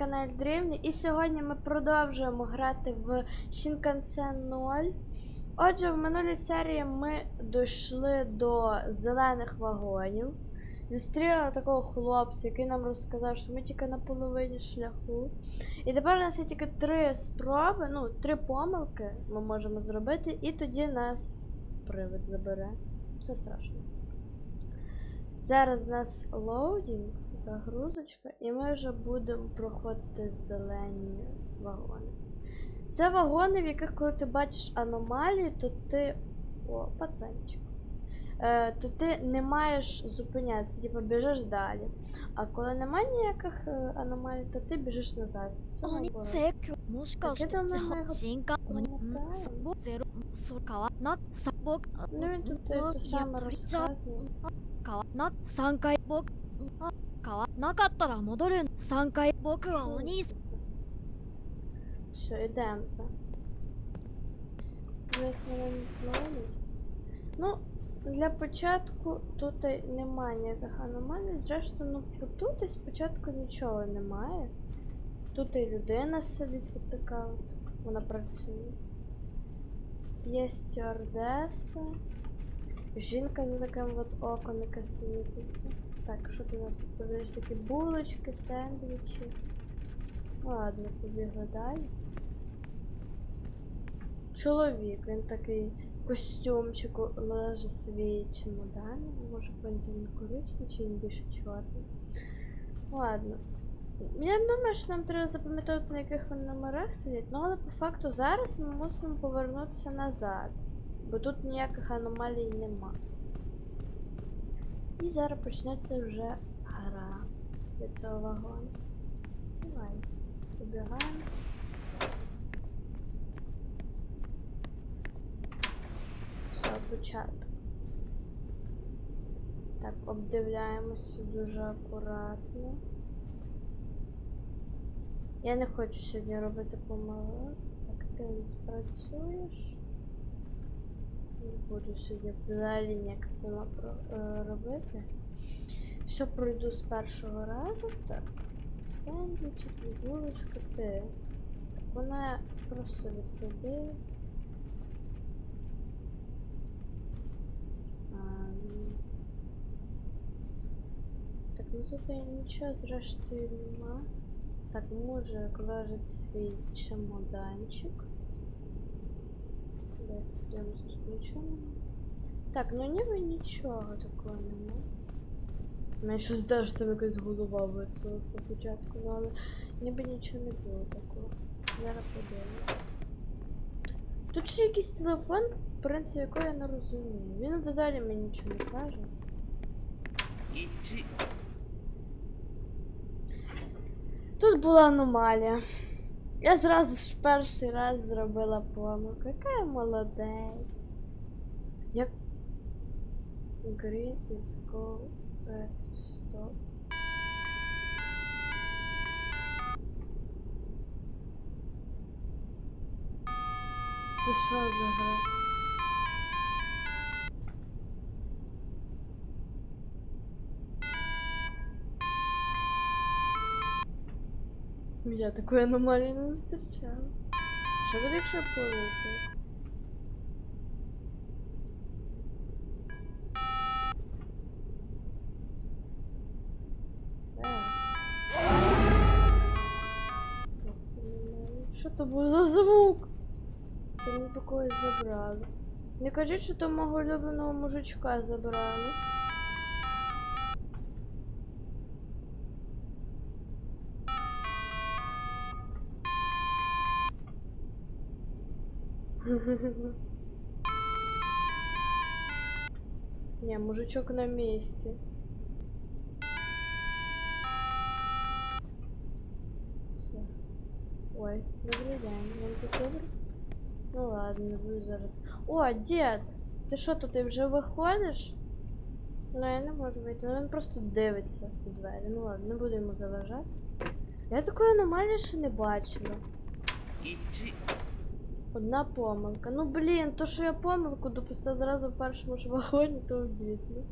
на Дрівні, і сьогодні ми продовжуємо грати в Shinkansen 0. Отже, в минулій серії ми дійшли до зелених вагонів. Зустріли такого хлопця, який нам розказав, що ми тільки на половині шляху. І тепер у нас є тільки три спроби, ну, три помилки ми можемо зробити, і тоді нас привид забере. Це страшно. Зараз у нас лоудінг, загрузочка, і ми вже будемо проходити зелені вагони. Це вагони, в яких, коли ти бачиш аномалії, то ти. О, пацанчик. Е, то ти не маєш зупинятися, типу біжиш далі. А коли немає ніяких е, аномалій, то ти біжиш назад. Це набору. Ну він тут е, те саме розказує. 3回僕あかわなかったら戻る3回僕はお兄さん Все, йдемо. Дивись, мене не зловить. Ну, для початку тут і немає ніяких аномалій. Зрештою, ну тут і спочатку нічого немає. Тут і людина сидить от така от. Вона працює. Є стюардеса. Жінка за таким от оком, яка світиться. Так, що ти у нас тут подаєш такі булочки, сендвічі. Ладно, побігли далі. Чоловік, він такий в костюмчику лежить свій чемодан. Може бути він коричневий чи він більше чорний. Ладно. Я думаю, що нам треба запам'ятати, на яких вони номерах сидять, ну але по факту зараз ми мусимо повернутися назад, бо тут ніяких аномалій нема. І зараз почнеться вже гра для цього вагону. Давай, побігаємо. Все, початок. Так, обдивляємося дуже акуратно. Я не хочу сьогодні робити помилок. Так, ти спрацюєш. Буду сьогодні взагалі про- е, робити. Все пройду з першого разу. Так. Сендвічик, булочка, ти. Так, вона просто висидить. Ам. Так, ну тут нічого зрештою нема. Так, мужик лежить свій чемоданчик. Тут нічого. Так, ну ніби нічого такого нема. Мене щось теж там якась голова висунулась на початку, ну, але ніби нічого не було такого. Зараз подивимось. Тут ще якийсь телефон, в принципі, якого я не розумію. Він взагалі мені нічого не каже. Тут була аномалія. Я зразу ж перший раз зробила помилку. Яка я молодець. Як. Green is go red stop. Це що за гра? Я такої аномалії не зустрічала. Що буде, якщо? Е. Що то був за звук? Та мені когось забрали. Не кажіть, що то мого улюбленого мужичка забрали. Не, мужичок на месте. Всё. Ой, день. Вам тут добре? Ну ладно, буду зараз. О, дід! Ти що тут і вже виходиш? Ну я не можу вийти. Ну просто дивиться у двері. Ну ладно, не буду йому заважати. Я такої аномалії ще не бачила. 1 Одна помилка. Ну блін, то що я помилку допустила зразу в першому ж вагоні, то обідно.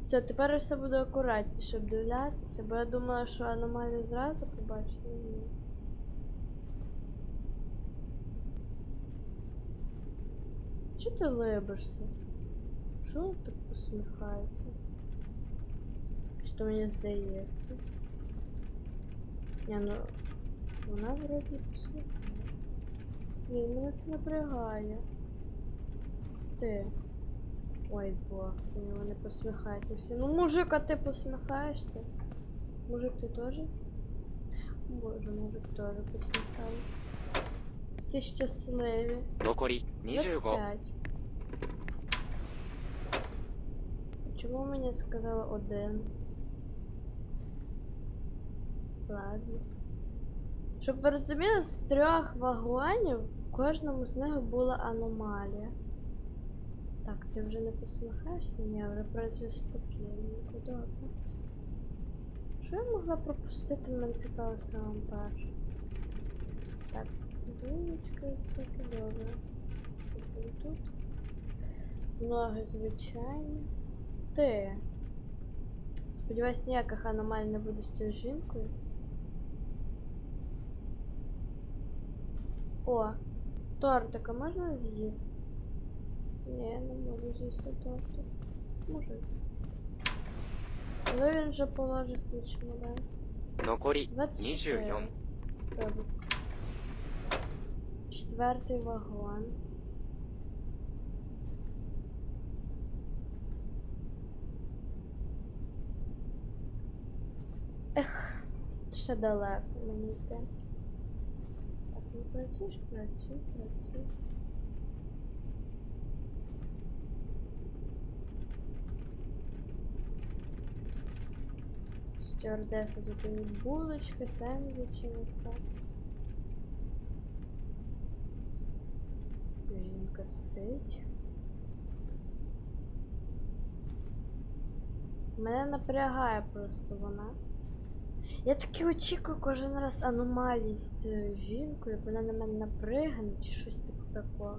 Все, тепер все буду акуратніше обдивлятися, бо я думала, що аномалію зразу побачу. але Ні. Чого ти либишся? Він так посміхається? Що мені здається? Ні, ну вона вроді посміхається. Блін, мене це напрягає. Ти. Ой, бог, ти його не посміхайте всі. Ну, мужик, а ти посміхаєшся? Мужик, ти теж? Боже, мужик теж посміхається. Всі щасливі. 残り25 25. Чому мені сказали один? Ладно. Щоб ви розуміли, з трьох вагонів кожному з них була аномалія. Так, ти вже не посміхаєшся? Ні, вже працюю спокійно. Добре. Що я могла пропустити? Мене цікаво саме перше. Так, булочка і всяке добре. Тут. Ноги звичайні. Ти. Сподіваюсь, ніяких аномалій не буде з тією жінкою. О, тортика можна з'їсти? Ні, не можу з'їсти тортик. Можу. Але він вже положить чемодан. 残り 24. 24 Добре. Четвертий вагон. Ех, ще далеко мені йти. Ну працюєш, працюй, працюй. Стюардеса тут і булочки, сендвічі, все. Жінка сидить. Мене напрягає просто вона. Я таки очікую кожен раз аномалії з цією жінкою, як вона на мене напригне чи щось типу такого.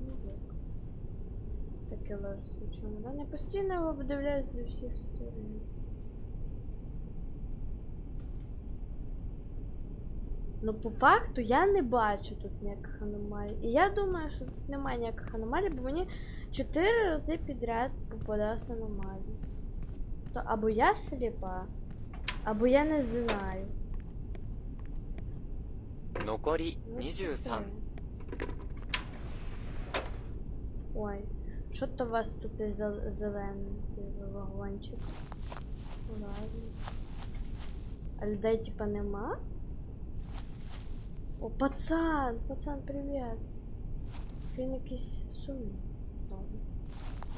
Ну. Таке ложу чому. Я постійно його обдивляюсь зі всіх сторон. Ну, по факту я не бачу тут ніяких аномалій. І я думаю, що тут немає ніяких аномалій, бо мені чотири рази підряд попадався аномалії. То або я сліпа, або я не знаю. 残り Ну, 23 таке. Ой, що то у вас тут і зел- зелений цей вагончик? Ну, Ладно. А людей типа нема? О, пацан! Пацан, привіт! Він якийсь сумний.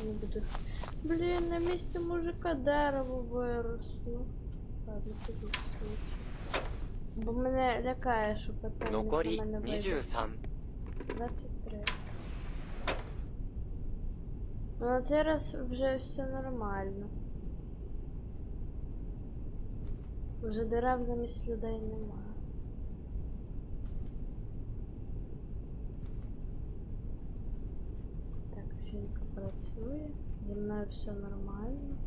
Не буду. Блін, на місці мужика дерево виросло. Ладно, піду швидше. Бо мене лякає, що пацан 残 на り мене вийде. 23 23. Ну, на цей раз вже все нормально. Вже дерев замість людей немає. Так, жінка працює. Зі мною все нормально.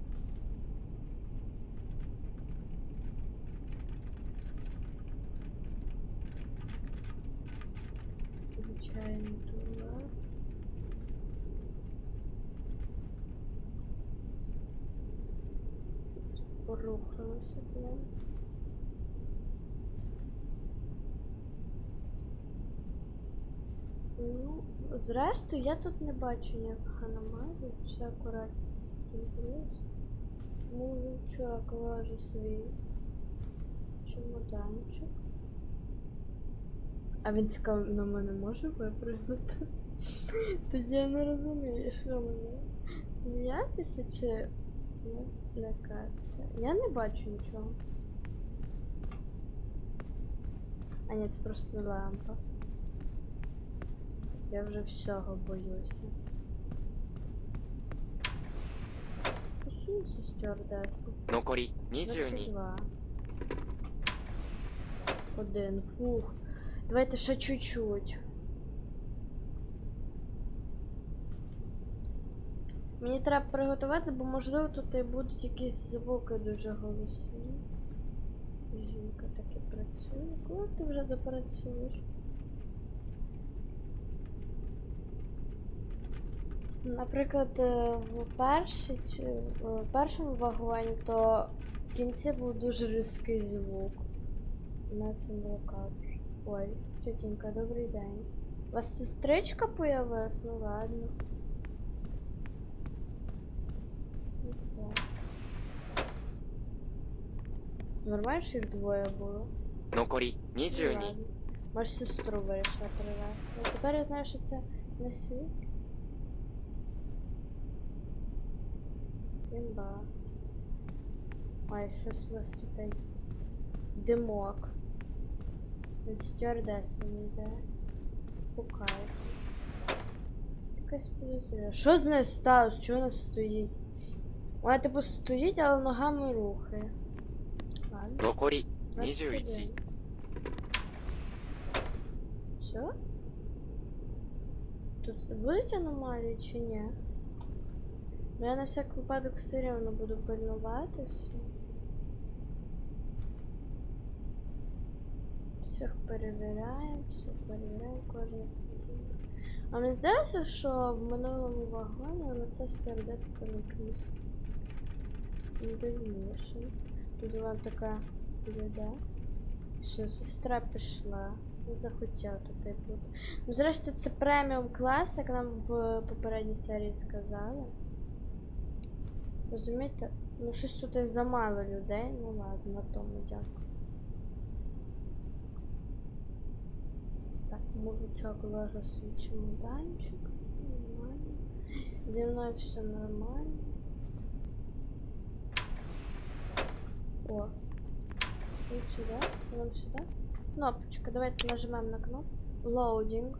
Звичайний туалет. Порухалося, блин. Ну, зрештою, я тут не бачу ніяких аномалій, все акуратно дивлюсь. Мужичок лаже свій чемоданчик. А він цікаво на мене може випрыгнути? Тоді я не розумію, що мені сміятися чи лякатися. Я не бачу нічого. А ні, це просто лампа. Я вже всього боюся. Посунься. 残り22 22. Один. Фух. Давайте ще чуть-чуть. Мені треба приготувати, бо можливо тут і будуть якісь звуки дуже голосні. Жінка таки працює. Коли ти вже допрацюєш? Наприклад, е, в першій чи е, в першому вагоні, то в кінці був дуже різкий звук. На цьому локатор. Ой, тітенька, добрий день. У вас сестричка появилась? Ну ладно. Нормально, що їх двоє було? Ну 22 ладно. Може сестру вирішила привезти. Ну, тепер я знаю, що це не світ. Імба. Ой, щось у вас тут. Димок. Від стюардеси не йде. Пукає. Якась підозрює. Що з нею сталося? Чого вона стоїть? Вона типу стоїть, але ногами рухає. Ладно. 残り 21. 21 Все? Тут будуть аномалії чи ні? Ну я на всяк випадок все рівно буду пильнувати все. Всіх перевіряємо, всіх перевіряємо, кожне сидіння. А мені здається, що в минулому вагоні на це стюардеса там якимось дивнішим. Тут вона така йде. Все, сестра пішла. Не захотіла тут і бути. Ну, зрештою, це преміум клас, як нам в попередній серії сказали. Розумієте? Ну, щось тут замало людей. Ну ладно, на тому дякую. Так, мужичок ложа свій чемоданчик. Нормально. Зі мною все нормально. О. И сюда, потом сюда. Кнопочка. Давайте нажимаем на кнопку. Loading.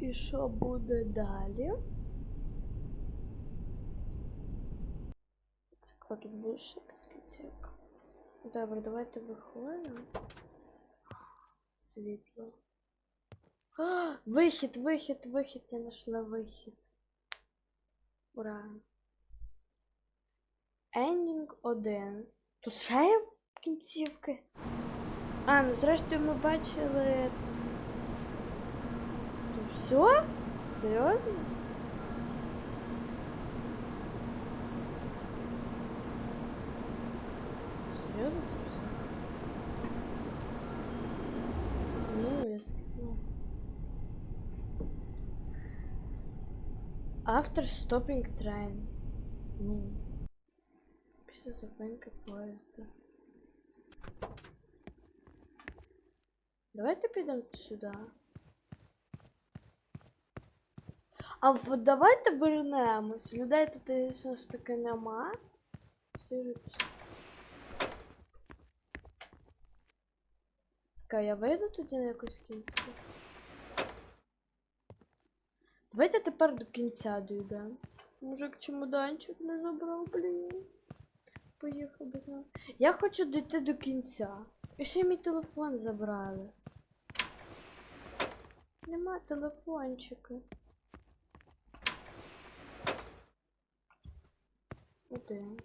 І що буде далі? Тут більше кінцівка? Добре, давайте виходимо. Світло. А, вихід, вихід, вихід, я знайшла вихід. Ура. Ending 1. Тут ще є кінцівки. А, ну зрештою ми бачили. Тут все? Серйозно? Серйозно тут все? Ну, я скипну. After stopping train. Ну. Після зупинки поїзда. Давайте підемо сюди. А в, давайте вернемось. Людей тут і все ж таки нема. Всі а я вийду тоді на якусь кінці. Давайте тепер до кінця дійдемо. Мужик чемоданчик не забрав, блін. Поїхав без мене. Я хочу дійти до кінця. І ще мій телефон забрали. Нема телефончика. Один.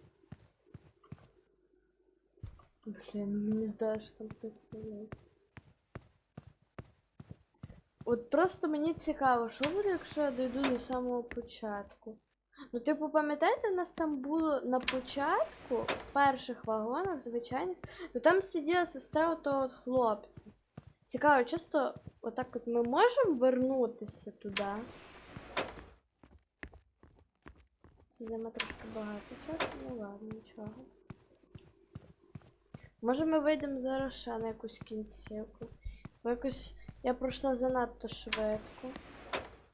Блін, мені здається, що там хтось стоїть. От просто мені цікаво, що буде, якщо я дойду до самого початку. Ну, типу, пам'ятаєте, у нас там було на початку, в перших вагонах, звичайних, ну там сиділа сестра отого от хлопця. Цікаво, часто отак от ми можемо вернутися туди. Це займе трошки багато часу, ну ладно, нічого. Може ми вийдемо зараз ще на якусь кінцівку. Бо якось я пройшла занадто швидко.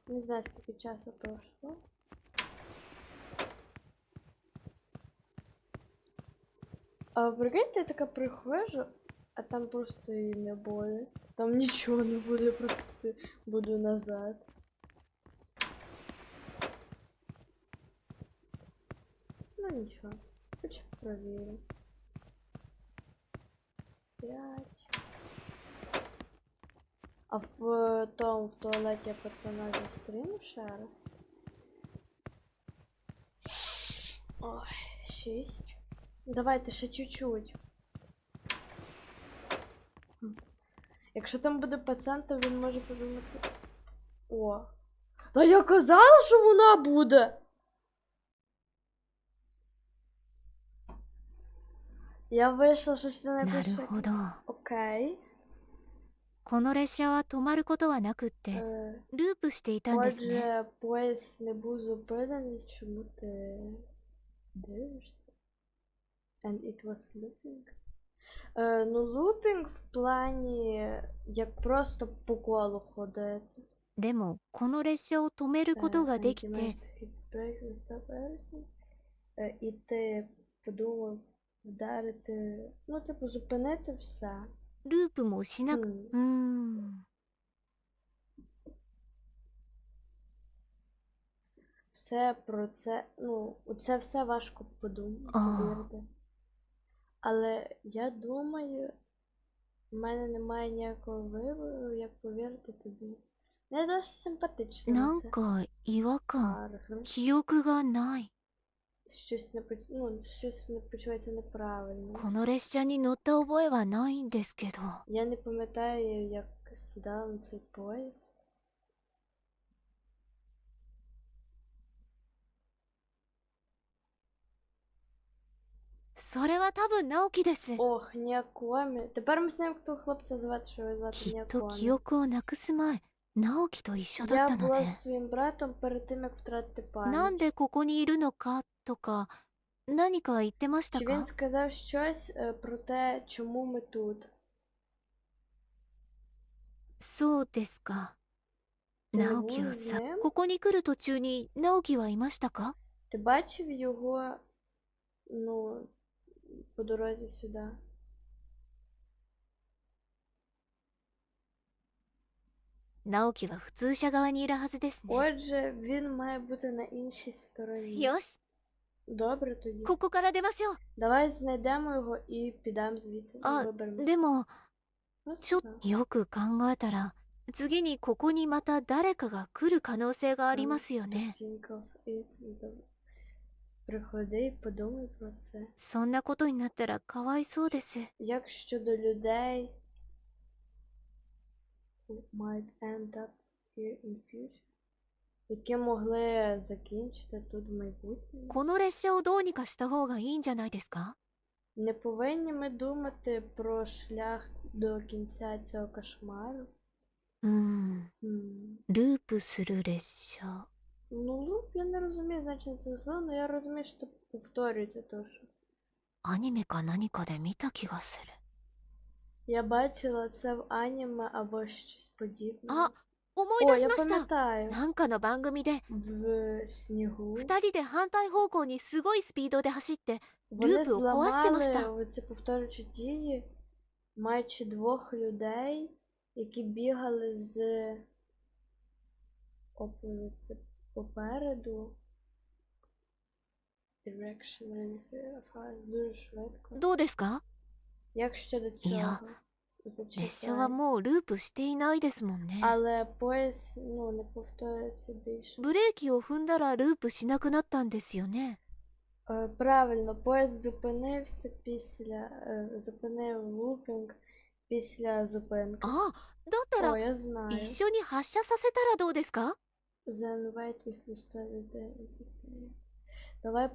Не знаю, скільки часу пройшло. А прикиньте, я така приходжу, а там просто її не буде. Там нічого не буде, просто буду назад. Ну нічого, хоч провірю. П'ять. А в том в туалеті пацана зустріну ще раз. Ой, шість. Давайте ще чуть-чуть. Якщо там буде пацан, то він може подумати. О! Та я казала, що вона буде! Я вийшла щось на якусь... Окей. この列車は止まることはなくって、 Е, ループしていたんですね Отже, поїзд не був зупинений, чому ти дивишся? And it was looping. Е, ну, looping в плані, як просто по колу ходити. でもこの列車を止めることができ And you て managed to hit brakes and stop everything. Е, і ти подумав вдарити, ну, типу, зупинити все. ループもしなく Хм. うーん Все про це, ну, це все важко подумати, А. повірити. Але я думаю, в мене немає ніякого вибору, як повірити тобі. Не досить симпатично. なん це. か違和感 Аргр. 記憶がない Щось не поч- ну, щось не почувається неправильно. この列車に乗った覚えはないんですけど Я не пам'ятаю, як сідала на цей поїзд. それは多分直樹です Ох, Ніакомі. Тепер ми знаємо, того хлопця звати, що його звати きっと記 Ніакомі. 憶をなくす前直樹と一緒だっ Я たの була ね зі своїм братом перед тим, як втратити なん пам'ять. でここにいるのか とか何か言ってました Чи か він сказав щось е, про те, чому ми тут? そうですか Ти 直樹 був を з さ ним? ここに来る途中に直樹はいましたか Ти бачив його, ну, по дорозі сюди? 直樹は普通車側にいるはずですね Отже, він має бути на іншій стороні. よし Добре тоді. ここから出ましょう Давай знайдемо його і підемо звідси. А, Виберемося. でも Ну, ちょ сюди. よく考えたら次にここにまた誰かが来る可能性がありますよ To ね think of it. Добре. Приходи і подумай про це. そんなことになったらかわいそうです Як щодо людей who might end up here in future, які могли закінчити тут в майбутньому? この列車をどうにかした方がいいんじゃないですか Не повинні ми думати про шлях до кінця цього кошмару? うーん Хм. ループする列車 Ну, луп, я не розумію значення цього слова, але я розумію, що повторюється то, що. アニメか何かで見た気がする Я бачила це в аніме або щось подібне. あ 思い出しました。なんかの番組で。2人で反対方向にすごいスピードで走ってループを壊してました。どうですかいや列車はもうループしていないですもんね Але пояс ну, не повторюється більше. ブレーキを踏んだらループしなくなったんですよね Е, Правильно, поїзд зупинився після. е, Зупинив лупінг після зупинки. あだったら О, я знаю. 一緒に発車させたらどうですか Then wait if we started the necessary. Давай.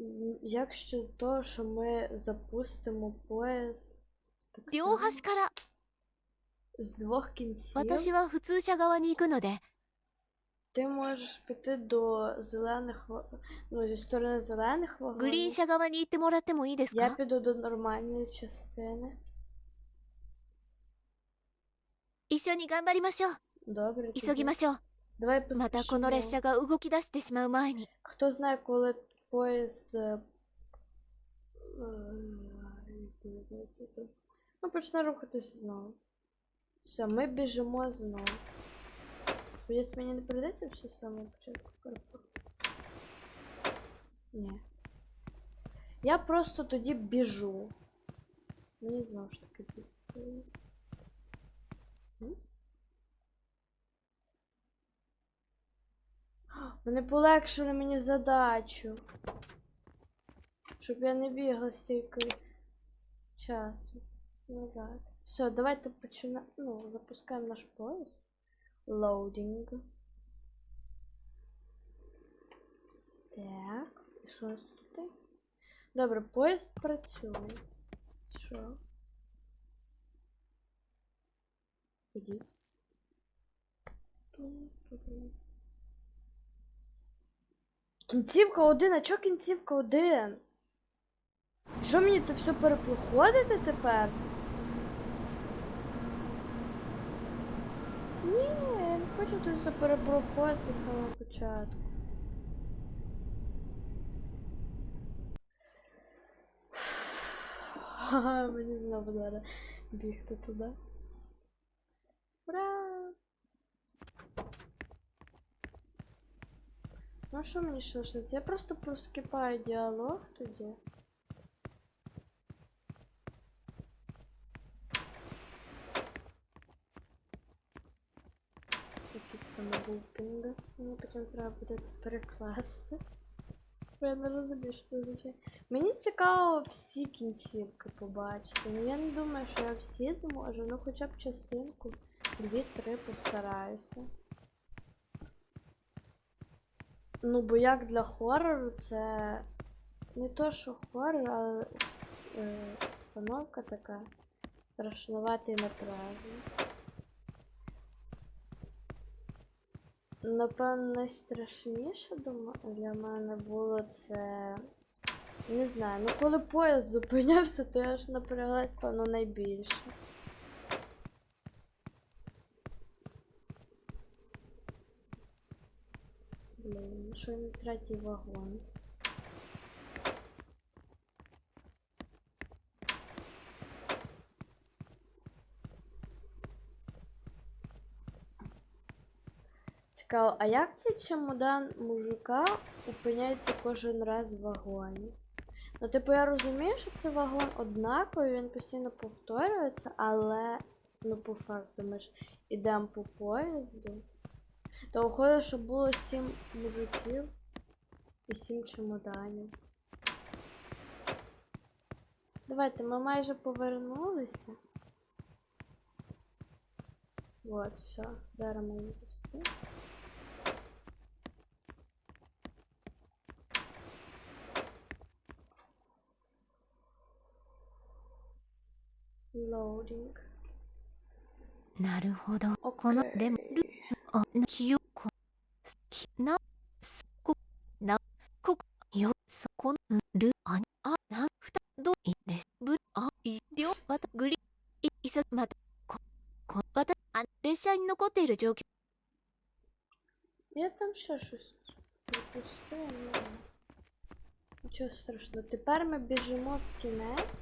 М, Як щодо того, що ми запустимо поїзд так 両 само, 端から з двох кінців, 私は普通車側に行くので ти можеш піти до зелених ва- ну, зі сторони зелених グリーン вагонів. 車側に行ってもらってもいいですか Я піду до нормальної частини. 一緒に頑張りましょう Добре. 急ぎ тоді. ましょう Давай またこの列 поспішимо. 車が動き出してしまう前に Хто знає, коли поїзд. е, е, як називається це? Ну, почне рухатись знову. Все, ми біжимо знову. Сподіваюсь, мені не прийдеться все з самого початку перепрошую. Ні. Я просто тоді біжу. Мені знову ж таки бігти. Вони полегшили мені задачу. Щоб я не бігла стільки часу назад. Все, давайте починаємо. Ну, запускаємо наш поїзд. Лоудінг. Так, і що тут? Добре, поїзд працює. Що? Ходіть. Ту-ту-ту. Кінцівка один, а чо кінцівка один? Що мені це все перепроходити тепер? Ні, я не хочу тут все перепроходити з самого початку. Ха-ха, мені знову треба бігти туди. Ура! Ну що мені ще? Я просто проскипаю діалог тоді. Якісь там лупінги. Мені потім треба буде це перекласти. Я не розумію, що це означає. Мені цікаво всі кінцівки побачити. Ну я не думаю, що я всі зможу, ну хоча б частинку, дві-три постараюся. Ну, бо як для хорору це не то, що хорор, але установка така страшнувата і напряжна. Напевно, найстрашніше для мене було це. Не знаю, ну коли поїзд зупинявся, то я ж напряглась, певно, найбільше. Що третій вагон. Цікаво, а як цей чемодан мужика опиняється кожен раз в вагоні? Ну, типу, я розумію, що це вагон однаковий, він постійно повторюється, але, ну, по факту, ми ж ідемо по поїзду. То виходить, що було сім мужиків і сім чемоданів. Давайте, ми майже повернулися. Вот, все, зараз ми її зустрінемо. Loading. なるほど。この、でも、る、 Окей. あ、な、きよ、こ、すき、な、す、こ、な、こ、よ、そこ、ん、る、あ、あ、な、ふた、ど、い、れ、ぶ、あ、い、りょ、また、ぐり、い、いさ、また、こ、こ、わた、あ、列車に残っている状況。 Я там ще щось пропустила. ну, Нічого страшного. Тепер ми біжимо в кінець.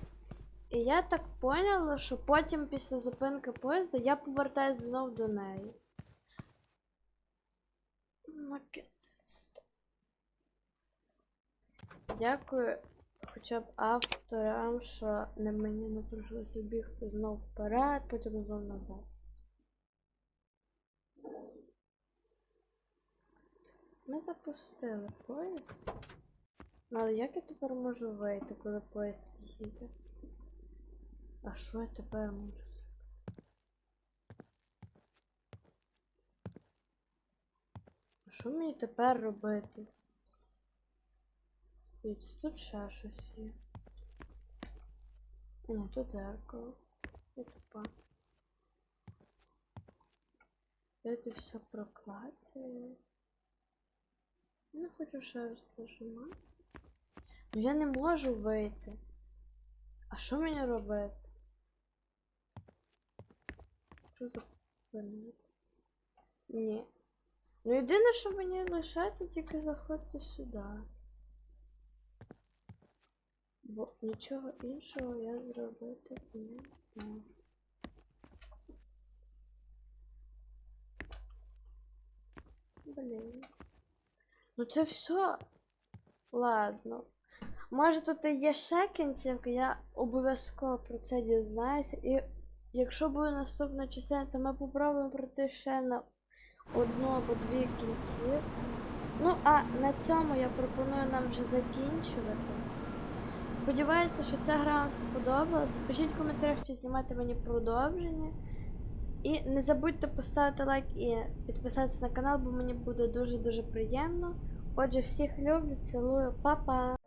І я так поняла, що потім після зупинки поїзда я повертаюсь знов до неї. Наконець-то. Дякую хоча б авторам, що не мені не бігти знов вперед, потім знов назад. Ми запустили поїзд. Ну, але як я тепер можу вийти, коли поїзд їде? А що я тепер можу зробити? А що мені тепер робити? Дивіться, тут ще щось є. Ні, тут зеркало. Я тупа. Давайте все проклацаю. Я не хочу ще раз нажимати. Ну я не можу вийти. А що мені робити? Що за? Ні. Ну єдине, що мені лишається, тільки заходити сюди. Бо нічого іншого я зробити не можу. Блін. Ну це все. Ладно. Може тут і є ще кінцівка, я обов'язково про це дізнаюся. І якщо буде наступна частина, то ми попробуємо пройти ще на одну або дві кінцівки. Ну, а на цьому я пропоную нам вже закінчувати. Сподіваюся, що ця гра вам сподобалась. Пишіть в коментарях, чи знімати мені продовження. І не забудьте поставити лайк і підписатися на канал, бо мені буде дуже-дуже приємно. Отже, всіх люблю, цілую, па-па!